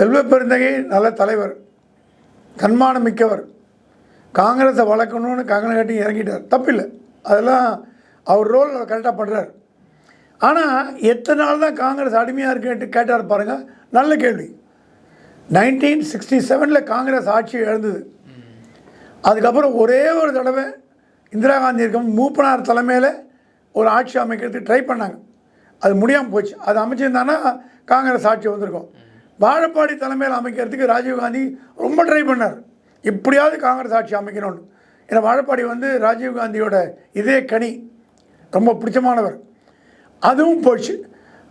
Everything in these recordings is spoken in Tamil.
செல்வ பெருந்தகை நல்ல தலைவர் தன்மானம் மிக்கவர் காங்கிரஸை வளர்க்கணும்னு கங்கணம் கட்டி இறங்கிட்டார். தப்பில்லை. அதெல்லாம் அவர் ரோல் கரெக்டாக பண்ணுறார் ஆனால் எத்தனை நாள் தான் காங்கிரஸ் அடிமையாக இருக்குன்ட்டு கேட்டார் பாருங்கள் நல்ல கேள்வி. நைன்டீன் சிக்ஸ்டி செவனில் காங்கிரஸ் ஆட்சி இழந்தது அதுக்கப்புறம் ஒரே ஒரு தடவை இந்திரா காந்தி இருக்கும் மூப்பனார் தலைமையில் ஒரு ஆட்சி அமைக்கிறதுக்கு ட்ரை பண்ணாங்க. அது முடியாமல் போச்சு. அது அமைச்சிருந்தானா காங்கிரஸ் ஆட்சி வந்திருக்கும். வாழப்பாடி தலைமையில் அமைக்கிறதுக்கு ராஜீவ்காந்தி ரொம்ப ட்ரை பண்ணார். எப்படியாவது காங்கிரஸ் ஆட்சி அமைக்கணும்னு. ஏன்னா வாழப்பாடி வந்து ராஜீவ்காந்தியோட இதே கனி. ரொம்ப பிடிச்சமானவர். அதுவும் போச்சு.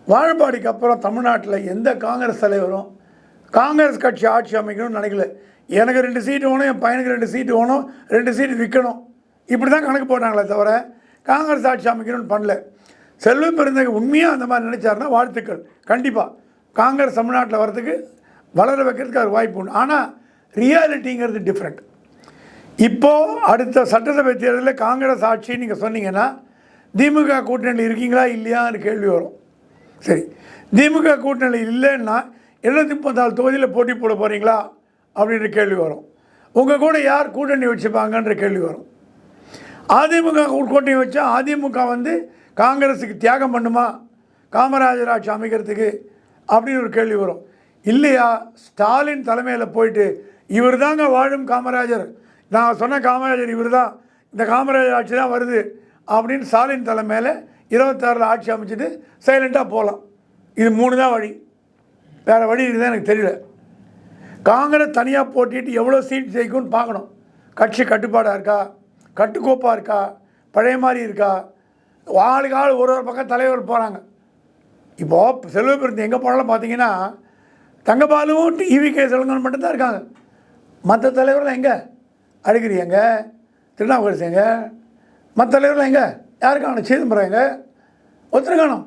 வாழப்பாடிக்கு அப்புறம் தமிழ்நாட்டில் எந்த காங்கிரஸ் தலைவரும் காங்கிரஸ் கட்சி ஆட்சி அமைக்கணும்னு நினைக்கல. எனக்கு ரெண்டு சீட்டு வேணும் என் பையனுக்கு ரெண்டு சீட்டு வேணும் ரெண்டு சீட்டு விற்கணும் இப்படி தான் கணக்கு போட்டாங்களே தவிர காங்கிரஸ் ஆட்சி அமைக்கணும்னு பண்ணல. செல்வம் பெருந்தகை உண்மையாக அந்த மாதிரி நினைச்சாருன்னா வாழ்த்துக்கள். கண்டிப்பாக காங்கிரஸ் தமிழ்நாட்டில் வரதுக்கு வளர வைக்கிறதுக்கு அது வாய்ப்பு உண்டு. ஆனால் ரியாலிட்டிங்கிறது டிஃப்ரெண்ட் இப்போது அடுத்த சட்டசபை தேர்தலில் காங்கிரஸ் ஆட்சி நீங்கள் சொன்னீங்கன்னா திமுக கூட்டணியில் இருக்கீங்களா இல்லையான்னு கேள்வி வரும். சரி திமுக கூட்டணியில் இல்லைன்னா எழுநூத்தி முப்பத்தாலு தொகுதியில் போட்டி போட போகிறீங்களா அப்படின்ற கேள்வி வரும். உங்கள் கூட யார் கூட்டணி வச்சுப்பாங்கன்ற கேள்வி வரும். அதிமுக கூட்டணி வச்சா அதிமுக வந்து காங்கிரஸுக்கு தியாகம் பண்ணுமா? காமராஜர் ஆட்சி அமைக்கிறதுக்கு அப்படின்னு ஒரு கேள்வி வரும். இல்லையா? ஸ்டாலின் தலைமையில் போயிட்டு இவர் தாங்க வாழும் காமராஜர். நான் சொன்ன காமராஜர் இவர் தான் இந்த காமராஜர் ஆட்சி தான் வருது. அப்படின்னு ஸ்டாலின் தலைமையில் இருபத்தாறில் ஆட்சி அமைச்சிட்டு சைலண்ட்டாக போகலாம் இது மூணு தான் வழி. வேறு வழி இருக்குதான் எனக்கு தெரியல. காங்கிரஸ் தனியாக போட்டிட்டு எவ்வளோ சீட் ஜெயிக்கும்னு பார்க்கணும். கட்சி கட்டுப்பாடாக இருக்கா? கட்டுக்கோப்பாக இருக்கா? பழைய மாதிரி இருக்கா? ஆளுக்கு ஆள் ஒரு ஒரு பக்கம் தலைவர் போகிறாங்க இப்போது செல்வ பெருந்து எங்கே போனாலும் பார்த்தீங்கன்னா தங்கபாலுவும் டிவி கே செல்வங்கன் மட்டும்தான் இருக்காங்க. மற்ற தலைவர்கள் எங்கே? அழகிரி எங்கே? திருநாவுக்கரசு எங்கே? மற்ற தலைவர்கள் எங்கே? யார் காணும் சிதம்பரம் எங்கே? ஒருத்தர் காணும்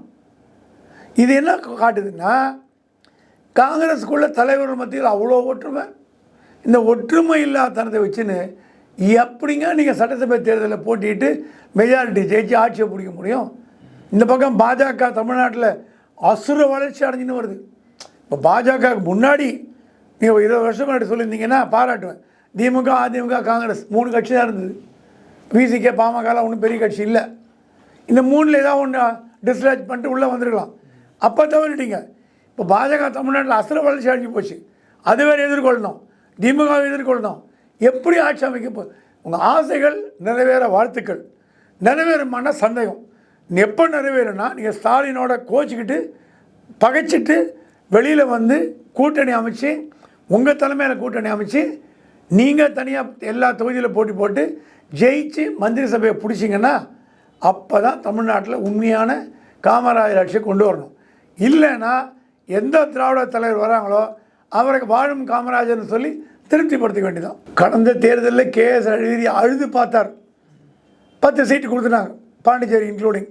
இது என்ன காட்டுதுன்னா காங்கிரஸுக்குள்ள தலைவர்கள் மத்தியில் அவ்வளோ ஒற்றுமை. இந்த ஒற்றுமை இல்லாதனத்தை வச்சுன்னு எப்படிங்க நீங்கள் சட்டசபை தேர்தலில் போட்டிட்டு மெஜாரிட்டி ஜெயிச்சு ஆட்சியை பிடிக்க முடியும்? இந்த பக்கம் பாஜக தமிழ்நாட்டில் அசுர வளர்ச்சி அடைஞ்சுன்னு வருது. இப்போ பாஜகவுக்கு முன்னாடி நீங்கள் இருபது வருஷம் முன்னாடி சொல்லியிருந்தீங்கன்னா பாராட்டுவேன். திமுக அதிமுக காங்கிரஸ் மூணு கட்சி தான் இருந்தது. விசிகே பாமகலாம் ஒன்றும் பெரிய கட்சி இல்லை. இந்த மூணில் ஏதாவது ஒன்று டிஸ்லாஜ் பண்ணிட்டு உள்ளே வந்துருக்கலாம். அப்போ தவறிட்டீங்க. இப்போ பாஜக தமிழ்நாட்டில் அசுர வளர்ச்சி அடைஞ்சு போச்சு. அது வேறு எதிர்கொள்ளணும். திமுகவை எதிர்கொள்ளணும். எப்படி ஆட்சி அமைக்க போ உங்கள் ஆசைகள் நிறைவேற வாழ்த்துக்கள். நிறைவேறுமான சந்தேகம். எப்போ நிறைவேறும்னா நீங்கள் ஸ்டாலினோட கோச்சிக்கிட்டு பகைச்சிட்டு வெளியில் வந்து கூட்டணி அமைச்சு உங்கள் தலைமையில் கூட்டணி அமைச்சு நீங்கள் தனியாக எல்லா தொகுதியில் போட்டி போட்டு ஜெயிச்சு மந்திரி சபையை பிடிச்சிங்கன்னா அப்போ தான் தமிழ்நாட்டில் உண்மையான காமராஜர் ஆட்சியை கொண்டு வரணும். இல்லைன்னா எந்த திராவிட தலைவர் வராங்களோ அவருக்கு வாழும் காமராஜர்னு சொல்லி திருப்திப்படுத்த வேண்டியதான் கடந்த தேர்தலில் கேஎஸ் அழுதி அழுது பார்த்தார். பத்து சீட்டு கொடுத்துட்டாங்க பாண்டிச்சேரி இன்க்ளூடிங்